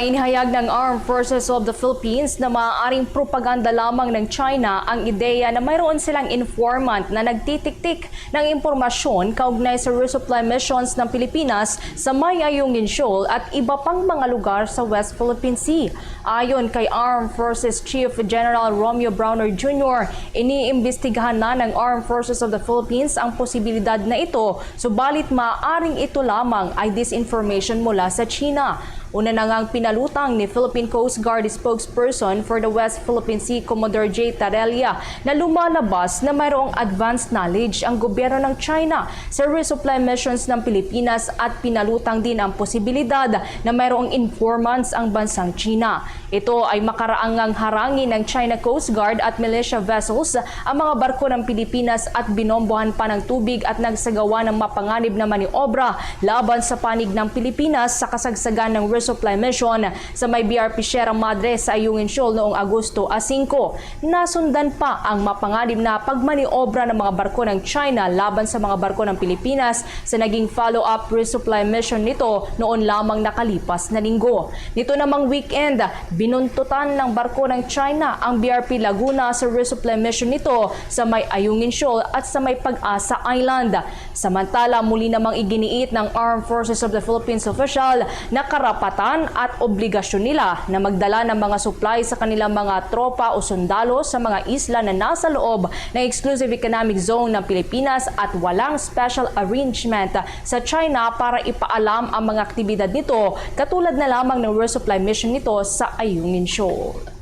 Inihayag ng Armed Forces of the Philippines na maaaring propaganda lamang ng China ang ideya na mayroon silang informant na nagtitiktik ng impormasyon kaugnay sa resupply missions ng Pilipinas sa May Ayungin Shoal at iba pang mga lugar sa West Philippine Sea. Ayon kay Armed Forces Chief General Romeo Browner Jr., iniimbestigahan na ng Armed Forces of the Philippines ang posibilidad na ito, subalit maaaring ito lamang ay disinformation mula sa China. Una na ngang pinalutang ni Philippine Coast Guard spokesperson for the West Philippine Sea, Commodore J. Tarelia, na lumalabas na mayroong advanced knowledge ang gobyerno ng China sa resupply missions ng Pilipinas at pinalutang din ang posibilidad na mayroong informants ang bansang China. Ito ay makaraangang harangin ng China Coast Guard at militia vessels ang mga barko ng Pilipinas at binombohan pa ng tubig at nagsagawa ng mapanganib na maniobra laban sa panig ng Pilipinas sa kasagsagan ng resupply mission sa may BRP Sierra Madre sa Ayungin Shoal noong Agosto a 5. Nasundan pa ang mapanganib na pagmaniobra ng mga barko ng China laban sa mga barko ng Pilipinas sa naging follow-up resupply mission nito noon lamang nakalipas na linggo. Nito namang weekend, binuntutan ng barko ng China ang BRP Laguna sa resupply mission nito sa may Ayungin Shoal at sa may Pag-asa Island. Samantala, muli namang iginiit ng Armed Forces of the Philippines official na karapatan at obligasyon nila na magdala ng mga supply sa kanilang mga tropa o sundalo sa mga isla na nasa loob ng Exclusive Economic Zone ng Pilipinas at walang special arrangement sa China para ipaalam ang mga aktibidad nito katulad na lamang ng resupply mission nito sa Ayungin Shoal.